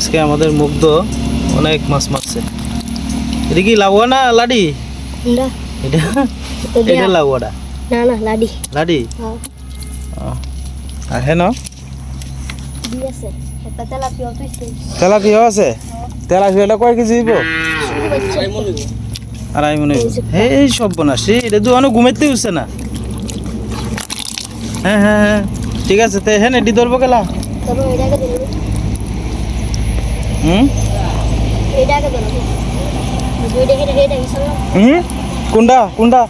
আজকে আমাদের মুগ্ধ অনেক মাছ মারছে। এটা কি লাউয়া না লাডি? এটা লাউয়াটা। না না লাডি। লাডি? হ্যাঁ। আর হেন? দিয়ে আছে। তেলাপিয়া আছে? তেলাপিয়াটা কয় কেজি দিব আড়াই মনে এই সব বনাসি। এটা তো অনেক ঘুমাইতে উঠছে না। হ্যাঁ হ্যাঁ হ্যাঁ। ঠিক আছে তে হ্যাঁ এটি ধরবো গেলা হুম? হুম? কোনটা? কোনটা?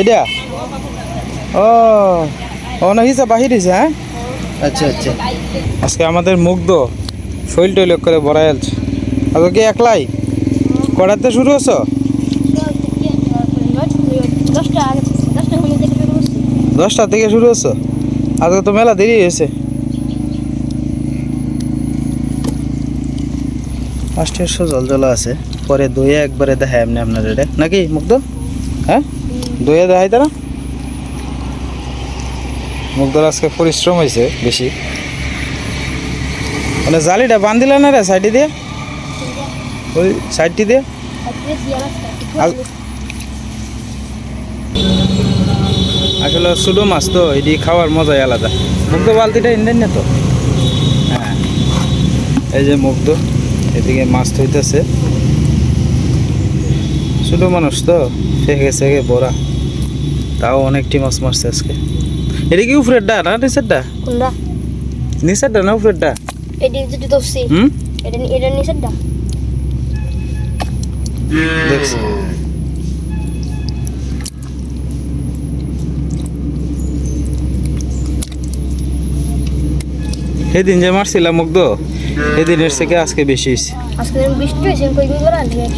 এটা ও ও, না হিসাব বাহির হয়েছে হ্যাঁ? আচ্ছা আচ্ছা। আজকে আমাদের মুগ্ধ, শৈল টৈল করে বড়াই আছে আজকে কি একলাই? কড়াতে শুরু হছো দশটা থেকে শুরু হছো আজকে তো মেলা দেরি হয়েছে। ফার্স্টের জল জলা আছে, পরে দইয়ে একবারে দেখায় এমনি আপনার এটা নাকি মুগ্ধ? হ্যাঁ? দইয়ে দেখাই তারা মুগ্ধর আজকে পরিশ্রম হয়েছে বেশি। মানে জালিটা বান্ধিলে না রে সাইডে দিয়ে? ওই সাইডটি দিয়ে? আসলে ছোটো মাছ তো, এটি খাওয়ার মজাই আলাদা। মুগ্ধ বালতিটা ইন্ডেন না তো? হ্যাঁ। এই যে মুগ্ধ। এদিকে মাছ ধরতেছে। ছোটো মানুষ তো ফেঁকে সেগে বড়া। তাও অনেকটি মাছ মারছে আজকে। এটা কি না কোনটা নিচেরটা না উপরেরটা ডা? দোষী হুম? এটা এটা নিষেধটা দেখছি। সেদিন যে মারছিলাম মুগ্ধ সেদিনের থেকে আজকে বেশি হয়েছে।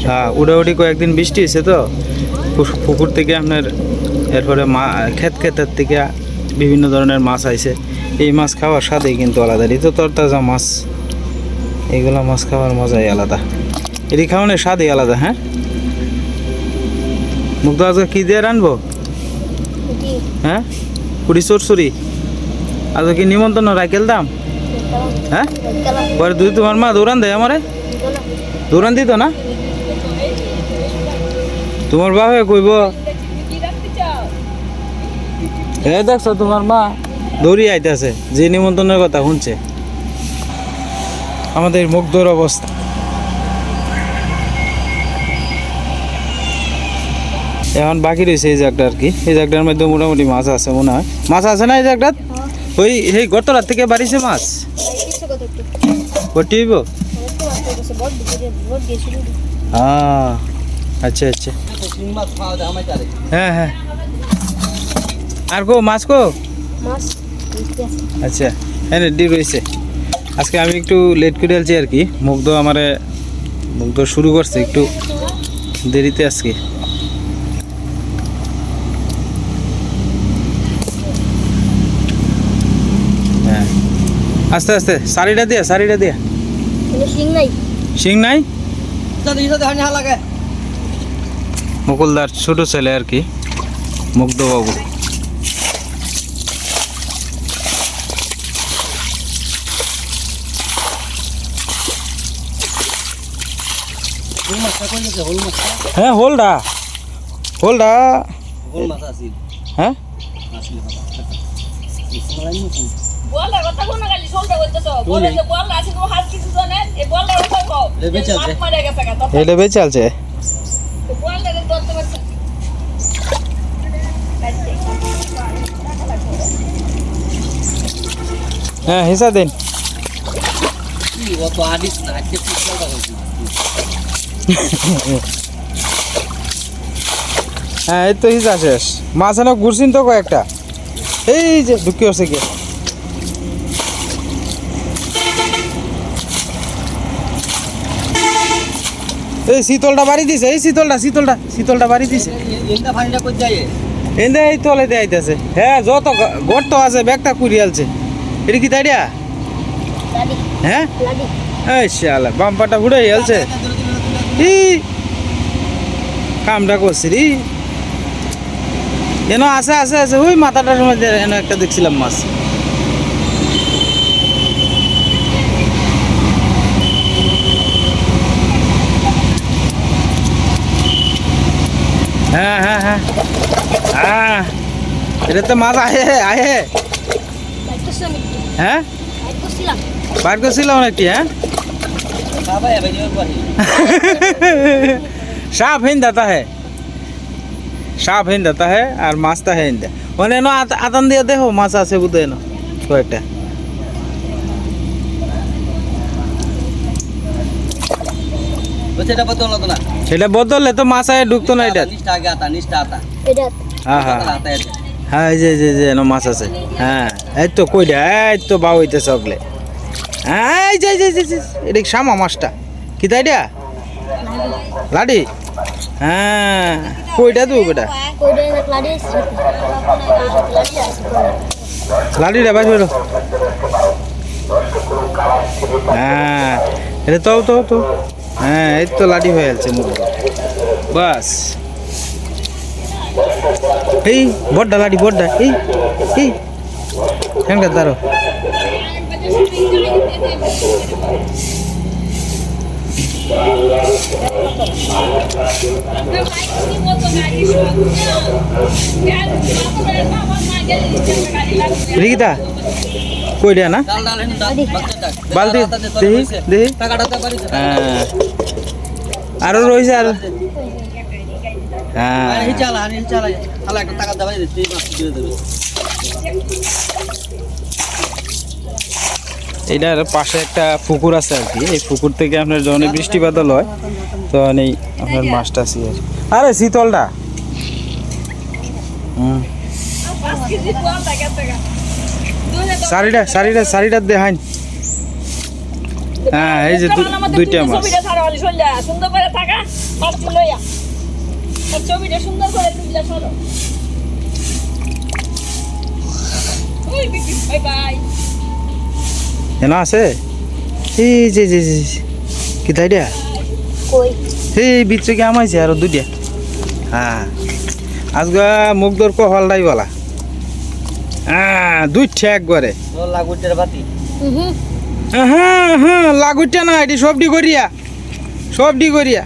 হ্যাঁ উড়াউড়ি কয়েকদিন বৃষ্টি হয়েছে তো। পুকুর থেকে আপনার এরপরে মা ক্ষেত ক্ষেতের থেকে বিভিন্ন ধরনের মাছ আইছে। এই মাছ খাওয়ার স্বাদেই কিন্তু আলাদা এই তো তরতাজা মাছ। এইগুলা মাছ খাওয়ার মজাই আলাদা। এটি খাওয়ানোর স্বাদই আলাদা হ্যাঁ? মুগ্ধ আজকে কী দিয়ে রানবো? হ্যাঁ? কুড়ি চরচুরি আজকে কি নিমন্ত্রণ রাইকেল দাম? হ্যাঁ? পরে তুই তোমার মা দৌড়ান দেয় আমারে? দৌড়ান দিত না? তোমার বাবা কইব, এ দেখছ তোমার মা দৌড়ি আইতাছে, যে নিমন্ত্রণের কথা শুনছে। আমাদের মুগ্ধর অবস্থা। এখন বাকি রয়েছে এই জায়গাটা আর কি। এই জায়গাটার মধ্যে মোটামুটি মাছ আছে মনে হয়। মাছ আছে না এই জায়গাটাত ওই সেই গতরাত থেকে বাড়িছে মাছ? ভর্তি হ্যাঁ আচ্ছা আচ্ছা। হ্যাঁ হ্যাঁ। আর কো, মাছ কো? আচ্ছা হ্যাঁ রেডি রয়েছে আজকে আমি একটু লেট করে আলছি আর কি। মুগ্ধ আমারে মুগ্ধ শুরু করছে একটু দেরিতে আজকে। আস্তে আস্তে শাড়িটা দিয়া শাড়িটা দিয়া। শিং নাই। শিং নাই? মুকুলদার ছোট ছেলে আর কি মুগ্ধবাবু। হ্যাঁ হোলডা। হোলডা। হ্যাঁ? বেঁচে আছে। এটা পারছ হ্যাঁ হিসা দিন। হ্যাঁ এই তো হিসা শেষ। মাছ এনে ঘুরছিন তো কয়েকটা। এই যে ঢুকি হচ্ছে কি এই শীতলটা বাড়ি দিছে, এই শীতলটা শীতলটা শীতলটা বাড়ি দিছে। এই তলে হ্যাঁ যত আছে, ব্যাগটা এটা কি তাইডিয়া? হ্যাঁ? এই শালা, বাম্পারটা ঘুরে গেলছে ই, কামটা করছি এনো আছে আছে আছে, ওই মাথাটার মধ্যে এনো একটা দেখছিলাম মাছ। হ্যাঁ হ্যাঁ এটা তো মাছ আহে আহে হ্যাঁ? বাইক করছিলাম নাকি হ্যাঁ? সাপ হিন দাতা है সাপ হিন দাতা है আর মাছটা হেন দে মানে ন আতান দিয়ে দেখো, মাছ আছে না কয়েকটা। সেটা বদল হতো না। সেটা বদললে তো মাছায় ঢুকতো না এটা। নিষ্ঠা আগে আতা নিষ্ঠা আতা। এটা। হ্যাঁ হ্যাঁ। হ্যাঁ যে যে যে এনো মাছ আছে। হ্যাঁ এই তো কইটা এই তো বাউ হইতে সকলে হ্যাঁ এই যে যে যে, এটা শামা মাছটা। কি তাই এটা? লাডি? হ্যাঁ কইটা ক্লাডি আছে? লাডিটা বাইর বেরো হ্যাঁ এটা তো তো তো। হ্যাঁ এই তো লাডি হয়ে যাচ্ছে মুখ। বাস। এই বড্ডা লাডি বড্ডা। এই এই। ঠ্যাংটা দাঁড়ো রিগিতা কই দেয়া না ডাল ডাল হেন ডাল বাচ্চা ডাল বালতি আতা দে, তোর দেখি হইছে। দেখি। টাকাটা তো পারিস হ্যাঁ। আরও রয়েছে আর হ্যাঁ। এটার পাশে একটা পুকুর আছে আর কি। এই পুকুর থেকে আপনার যখন বৃষ্টি বাদল হয় তখন এই আপনার মাছটা আসি আর আরে শীতলটা হুম। শাড়িটা শাড়িটা শাড়িটা দেখাইন। হ্যাঁ এই যে দুইটা মাছ। সুন্দর করে থাকা মাছটি লইয়া আর ছবিটা সুন্দর করে তুলিয়া সরো ওই বিকি বাই বাই। এনা আছে? এই যে যে যে যে। কি তাই দিয়া এই কি আমাইছে আরও দুইটা? হ্যাঁ। আজকে মুখ দর কহলটাই বলা। হ্যাঁ তোর লাগুটের বাতি। হুম হ্যাঁ হ্যাঁ লাগুটা না এটি সবডি করিয়া সবডি করিয়া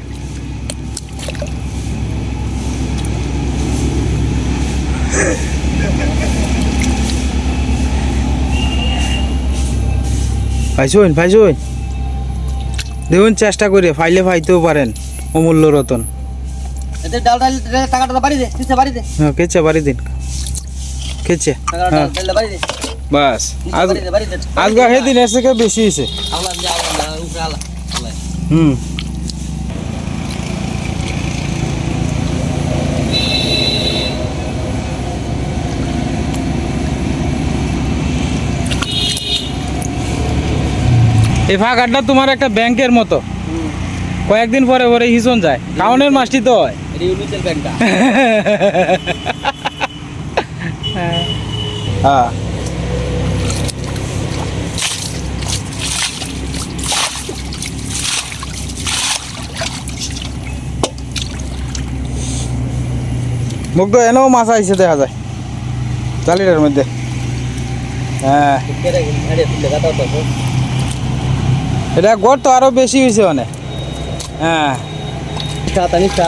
পাইছুন পাইছুন দেখুন চেষ্টা করে ফাইলে ফাইতেও পারেন অমূল্য রতন। হ্যাঁ কেচে বাড়ি দিন। টাকাটা হ্যাঁ। বাস। আজকে সেদিন থেকে বেশি হয়েছে। হুম। এই ফাঁকাটা তোমার একটা ব্যাংকের মতো। কয়েকদিন পরে পরে হিসন যায়। কাউনের মাসটি তো হয়। এটা ব্যাংকটা হ্যাঁ। মুগ্ধ এনেও মাছ আইছে দেখা যায়। জালিটার মধ্যে। হ্যাঁ। তো এটা গড় তো আরও বেশি হয়েছে অনেক হ্যাঁ। নিষ্ঠা আতা নিষ্ঠা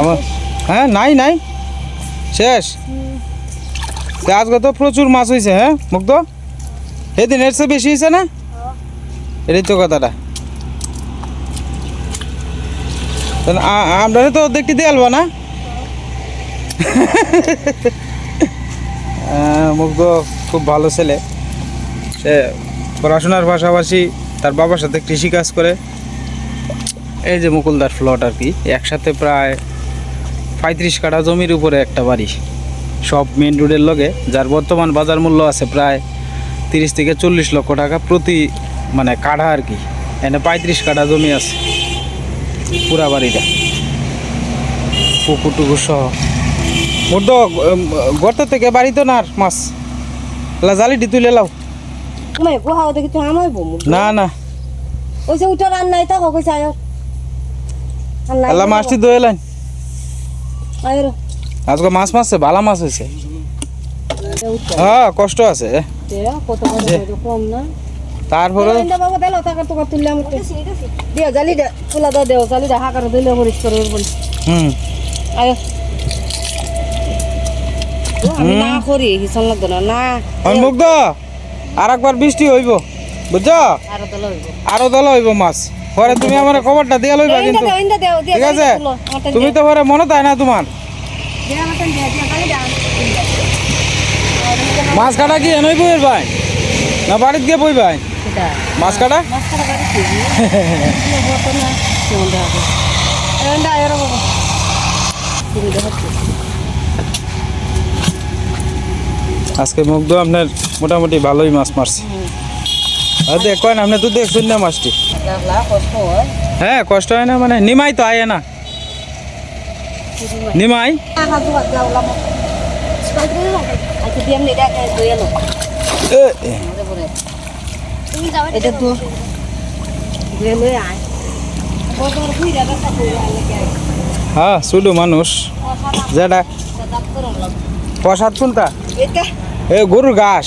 আমার হ্যাঁ নাই নাই। শেষ। আজকে তো প্রচুর মাছ হয়েছে হ্যাঁ মুগ্ধ? সেদিন এর চেয়ে বেশি হয়েছে না? এটাই তো কথাটা। আমরা তো দেখতে দিয়ে আলবা না? মুগ্ধ খুব ভালো ছেলে। সে পড়াশোনার পাশাপাশি তার বাবার সাথে কৃষি কাজ করে। এই যে মুকুলদার ফ্লট আর কি একসাথে প্রায় পঁয়ত্রিশ কাঠা জমির উপরে একটা বাড়ি। সব মেন রোডের লগে যার বর্তমান বাজার মূল্য আছে প্রায় তিরিশ থেকে চল্লিশ লক্ষ টাকা প্রতি মানে কাঠা আর কি। এনে পঁয়ত্রিশ কাঠা জমি আছে পুরা বাড়িটা। পুকুর টুকুর সহ। মোট তো গর্ত থেকে বাড়িতে না মাছ। জালিটি তুলে লাও। না না। ওই যে উঠে রান্নাই তা কইছে আয় আল্লাহ মাছটি দোয়ে লাইন। আজকে মাছ মারছে ভালো মাছ হয়েছে। হ্যাঁ কষ্ট আছে। তারপরে? হুম। না করি হিসাব লাগতো না না আমি মুগ্ধ? আর একবার বৃষ্টি হইব বুঝছ? আরও দল হইব মাছ। পরে তুমি আমার খবরটা দিয়া লইবা কিন্তু। ঠিক আছে? তুমি তো পরে মনে তাই না তোমার? মাছ কাটা কি এনেই বইয়ের ভাই? না বাড়িতে গিয়ে বই ভাই? মাছ কাটা? আজকে মুগ্ধ আপনার মোটামুটি ভালোই মাছ মারছে। আর দেখ কয় না আপনি তো দেখছেন না মাছটি। হ্যাঁ কষ্ট হয় না মানে? নিমাই তো আয় না। নিমাই? হ্যাঁ শুধু মানুষ। যেটা প্রসাদ শুনতা এ গরুর ঘাস।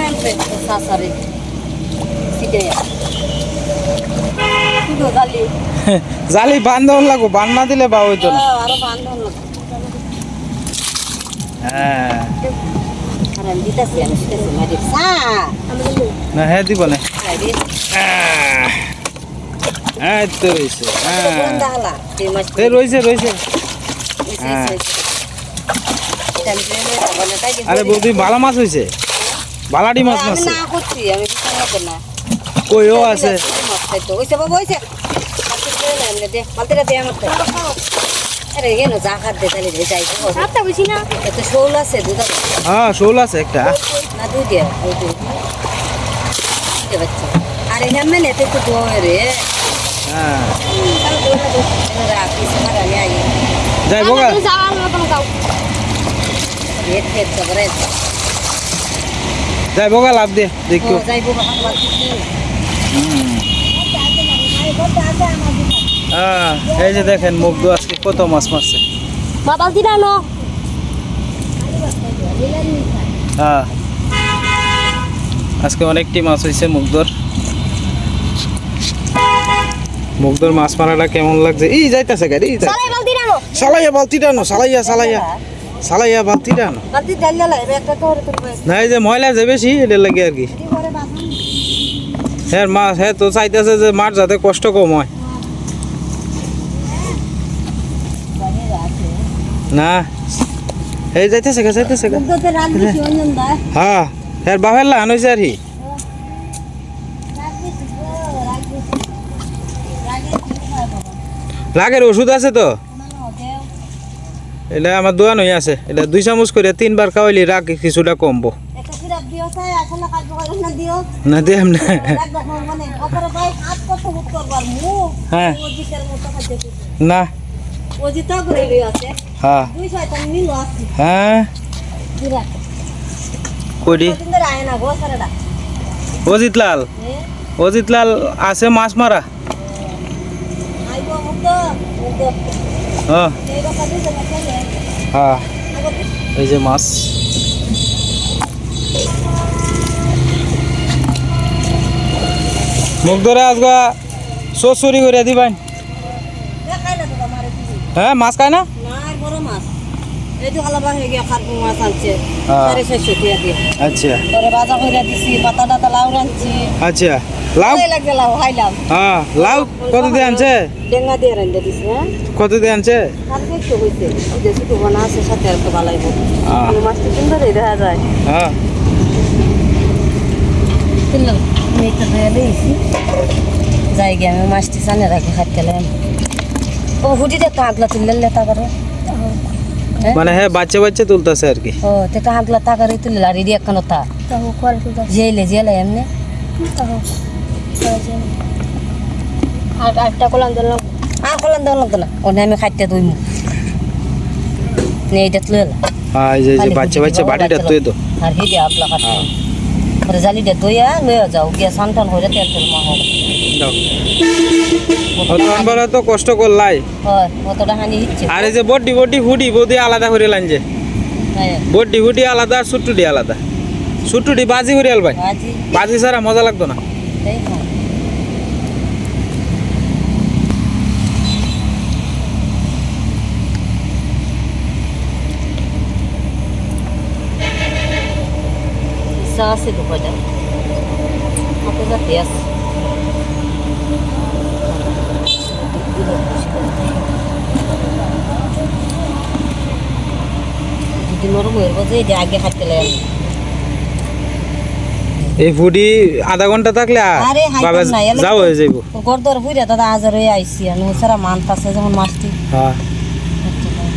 Kali. জালি। বান্ধন লাগবো বান না দিলে বা হইতো না হ্যাঁ না হ্যাঁ। দিব। না তো রয়েছে হ্যাঁ। রয়েছে রয়েছে হ্যাঁ। আরে বৌদি বালা মাছ হয়েছে বালাডি মাছ না করছি আমি কিছু না। কইও আছে। মাছ খাইতো। ওইসে বাবা ওইসে দে দে আমার আরে যা দে তাহলে দে যাই তো সাতটা বুঝি না। এত শোল আছে হ্যাঁ শোল আছে একটা। না দুধ দিয়ে ওই দুধ দে বাচ্চা। আরে হেমে নেতে তো দোয় রে। হ্যাঁ। যাই যাওয়ার মতন গাও খেত করে যাই বোকা লাভ দিয়ে দেখো যাইব হ্যাঁ এই যে দেখেন মুগ্ধ আজকে কত মাছ মারছে। বাবা হ্যাঁ আজকে অনেকটি মাছ হয়েছে মুগ্ধর মুগ্ধর মাছ মারাটা কেমন লাগছে? এই যাইতাছে গাড়ি সালাইয়া বালতিটা আনো সালাইয়া সালাইয়া। সালাইয়া ডালিয়া লাই একটা তো ওরে তুমি না এই যে ময়লা যে বেশি এটা লাগে আর কি। হ্যাঁ মাছ হ্যাঁ তো চাইতেছে যে মাছ যাতে কষ্ট কম হয়। না। এই যাইতেছে গা যাইতেছে গা। দা হ্যাঁ। হ্যাঁ বাপের লাহান হয়েছে আর কি? লাগের ওষুধ আছে তো? এটা আমার দোয়ান হয়ে আছে। এটা দুই চামচ করে তিনবার খাওয়াইলি রাগ কিছুটা কমবো। না দিও না দেম না। রাখবা মানে হ্যাঁ। না। হ্যাঁ। হ্যাঁ। করি অজিত লাল অজিত লাল আছে মাছ মারা? হ্যাঁ হ্যাঁ এই যে মাছ। মুখ ধরে আজগা চুরি করে দিবেন হ্যাঁ মাছ খায় না? এই তো হালাবা হয়ে গিয়া খারপু মাছ আনছে। সাড়ে ছয়শো টাকা দিয়ে। আচ্ছা। পরে বাজা করে দিছি পাতা টাতা লাউ রাঁধছি আচ্ছা। লাউ লাগছে লাউ খাইলাম হ্যাঁ লাউ কত দিয়ে আনছে? ডেঙ্গা দিয়ে রান্ধে দিছি হ্যাঁ কত দিয়ে আনছে? আর একটু হয়েছে যে শুধু বানা আছে সাথে আর। মাছটা সুন্দরই দেখা যায়। হ্যাঁ কিনলাম মেয়েটা ধুয়ে দিয়েছি যাই গিয়ে আমি মাছটি সামনে রাখি খাইতে ও হুডিতে তো তুললে লেতা করে মানে হ্যাঁ বাচ্চা বাচ্চা তুলতেছে আর কি। ও তেটা হাতলা তা করে তুললে আর ইডি একখানো তা তাও করে তো জেলে জেলে এমনি। আর একটা কলাম দিলাম আর কলান দেওয়া লাগতো না। ওনে আমি খাইতে দই মুখ নে এটা তুলে এলাম হ্যাঁ এই যে- এই যে বাচ্চা বাচ্চা বাটিটা তুই তো আর হিডে আপলা কাটতে। পরে জালিটা দইয়া লয়ে যাও গিয়া সন্তান হয়ে তেল তেল মা হোক দাও তখন তো কষ্ট করলাই। হয় অতটা হানি হচ্ছে আর এই যে বডি বডি হুডি বডি আলাদা করে লাইন যে। হ্যাঁ। বড্ডি হুডি আলাদা সুটুডি আলাদা। সুটুডি বাজি আলবাই। আজি বাজি সারা মজা লাগতো না? আছে তো কয়টা? হাতে যাতে আছে। যদি নরম হয়ে যে এটা আগে খাইতে লাগে। এই ফুডি আধা ঘণ্টা থাকলে বাবা যাও হয়ে যাইব। গরদর দাদা আজার হয়ে সারা যখন মাছটি হ্যাঁ।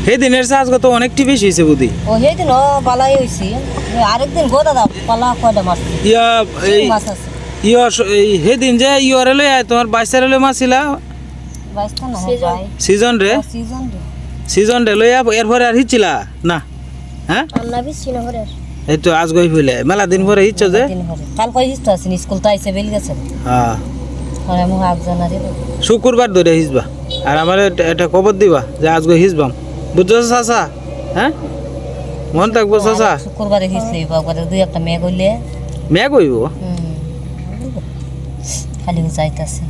সেই দিনের চার্জ কত অনেকটি বেশি হয়েছে বুদ্ধি ও সেইদিন ও পালাই হয়েছি আরেকদিন গো দাদা পালা কয়টা মাছ? ইয়া এই মাছ আছে। ইয়র এই সেদিন যে ইয়রে লই তোমার বাইশারে লই মাছিলা না Season. ভাই। সিজন রে? সিজন রে। সিজন এরপরে আর হিচ্ছিলা না হ্যাঁ? রান্না এই তো আজ গই ফেলে মেলা দিন পরে হিচ্ছ যে? দিন হরে কাল কই হিস্তো আছেন স্কুল তো আইসে বেল গেছে। হ্যাঁ। শুক্রবার ধরে হিসবা আর আমার এটা- খবর দিবা যে আজ গই হিসবাম বুঝছ চাচা? হ্যাঁ? মন থাকব চাচা? শুক্রবারে হিসলে বাবারে দুই একটা মেয়ে কইলে। মেয়ে কইব? খালি যাইতাছে।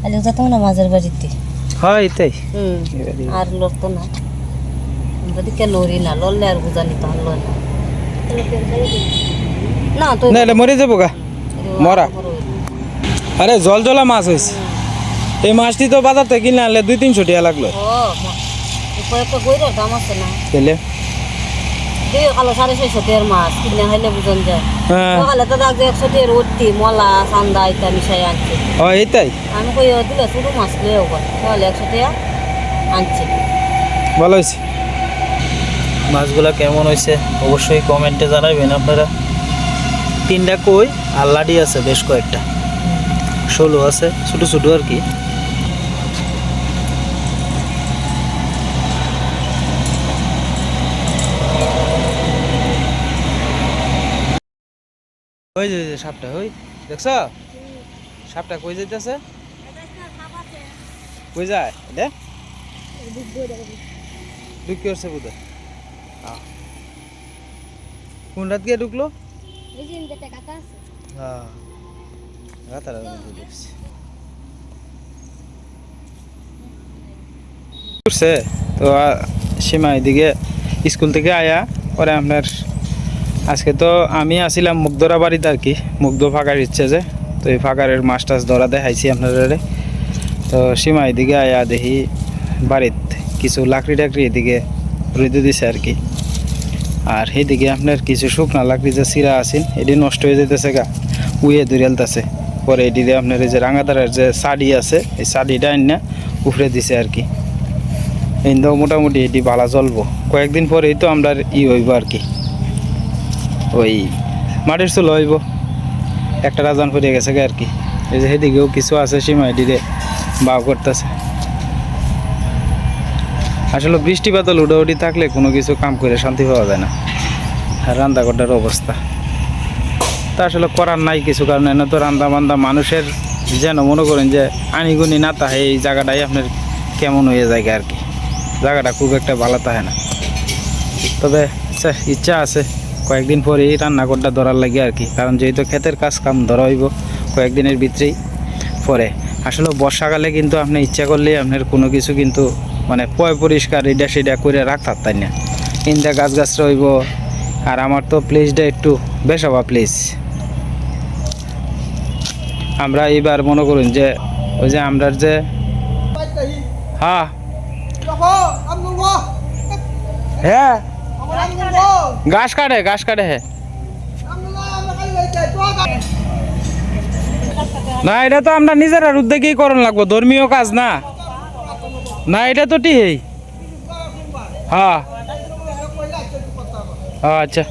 খালি যেত না মাঝের বাড়িতে। হয় তাই। আর লড়তো না। ওদিকে লড়ি না লড়লে আর বুঝানি লড় না। তো না এটা মরে যাব গা। মরা। আরে জল জলা মাছ হয়েছে এই মাছটি তো বাজার থেকে কিনে আনলে দুই তিনশো টাকা লাগল। কয়েকটা গইরের দাম আছে না। তাইলে দুই কালো সাড়ে ছয়শো টের মাছ কিনে খাইলে বুঝন যায়। হ্যাঁ সকালে তো দেখ একশো টের উঠতি মলা চান্দা ইত্যাদি মিশাই আনছে। ও এইটাই? আমি কই দিলে ছোটো মাছ লয়ে ওপর তাহলে একশো টাকা আনছে। ভালো হয়েছে মাছগুলো কেমন হয়েছে অবশ্যই কমেন্টে জানাবেন আপনারা। তিনটা কই আর লাডি আছে বেশ কয়েকটা। ষোলো আছে ছোটো ছোটো আর কি। ওই যে সাপটা, ওই, দেখছ? সাপটা কই যাইতেছে? কই যায়? এটা? ঢুকি আসছে বোধ কোন রাত গিয়ে ঢুকলো? হ্যাঁ। রাতার ঢুকছে করছে তো সীমা এদিকে স্কুল থেকে আয়া, পরে আপনার আজকে তো আমি আসিলাম মুগ্ধরা বাড়িতে আর কি। মুগ্ধ ফাঁকার ইচ্ছে যে। তো এই ফাঁকারের মাছ টাছ ধরা দেখাইছি আপনারা তো সীমা এদিকে আয়া দেখি বাড়িত কিছু লাকড়ি টাকড়ি এদিকে রুইতে দিছে আর কি। আর এদিকে আপনার কিছু শুকনা লাকড়ি যে চিরা আছেন, এটি নষ্ট হয়ে যেতেছে গা। উয়ে দুরিয়ালতেছে পরে এটি দিয়ে আপনার এই যে রাঙাদারের যে শাড়ি আছে, এই শাড়িটা আইনা উফরে দিছে আর কি। এই তো মোটামুটি এটি বালা চলবো কয়েকদিন পরেই তো আমরা ই হইব আর কি। ওই মাটির চুল হইব। একটা রাজান পড়ে গেছে আর কি। এই যে সেদিকেও কিছু আছে সীমা এটিরে বাও করতেছে। আসলে বৃষ্টি বাদল উডাউডি থাকলে কোনো কিছু কাম করে শান্তি পাওয়া যায় না। আর রান্না করার অবস্থা। তা আসলে করার নাই কিছু কারণে, না তো রান্না বান্দা মানুষের যেন মনে করেন যে আনিগুনি না তাহে এই জায়গাটাই আপনার কেমন হয়ে যায় আর কি। জায়গাটা খুব একটা ভালো থাকে না। তবে ইচ্ছা আছে। কয়েকদিন পরেই রান্না করতে ধরার লাগে আর কি। কারণ যেহেতু ক্ষেতের কাজ কাম ধরা হইব কয়েকদিনের ভিতরেই পরে। আসলে বর্ষাকালে কিন্তু আপনি ইচ্ছা করলে আপনার কোনো কিছু কিন্তু মানে পয় পরিষ্কার এটা সেটা করে রাখতার তাই না। ইন্দা গাছ গাছ রইব। আর আমার তো প্লেসটা একটু বেসাবা প্লেস আমরা এবার মনে করুন যে ওই যে আমরা যে হ্যাঁ। হ্যাঁ। ঘাস কাটে ঘাস কাটে হ্যাঁ না, এটা তো আমরা নিজেরা উদ্যোগেই করণ লাগবো, ধর্মীয় কাজ না। না, এটা তো টিহেই হ্যাঁ। হ্যাঁ আচ্ছা।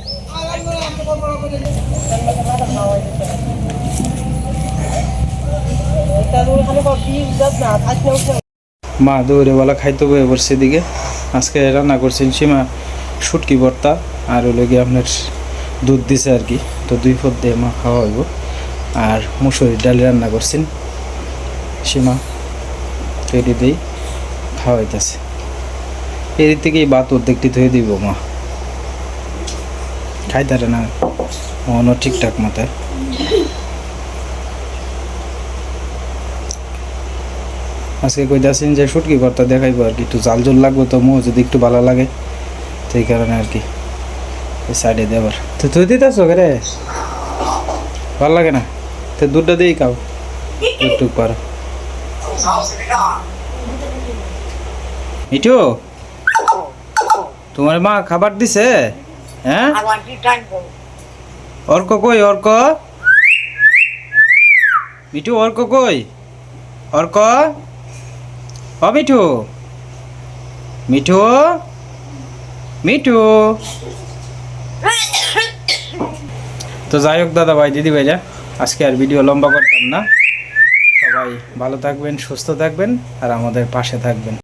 মা দৌড়েওয়ালা খাইতে বয়ে পড়ছে দিকে আজকে রান্না করছেন সীমা। শুটকি ভর্তা আর হলো গিয়ে আপনার দুধ দিছে আর কি। তো দুই ফোর দিয়ে মা খাওয়া হইব। আর মুসুরির ডাল রান্না করছেন। সীমা এটি দিয়েই খাওয়া হইতেছে এদিক থেকেই বাত অর্ধেকটি ধুয়ে দিব মা। খাইতারে না মনও ঠিকঠাক মতো। আজকে কইতাছেন যে শুটকি ভর্তা দেখাইবো আর কি। একটু জাল জল লাগবে তো মো যদি একটু ভালো লাগে। এই কারণে আর কি সাইডে দেবার তো তুই দিতেছ রে? ভালো লাগে না? তো দুধটা দিয়েই খাও। একটু পর। মিঠু, তোমার মা খাবার দিছে? হ্যাঁ? অর্ক কই, অর্ক? মিঠু, অর্ক কই? অর্ক? ও মিঠু। মিঠু? মিঠু তো যাই হোক, দাদা ভাই, দিদি ভাইরা, আজকে আর ভিডিও লম্বা করতাম না। সবাই ভালো থাকবেন, সুস্থ থাকবেন, আর আমাদের পাশে থাকবেন।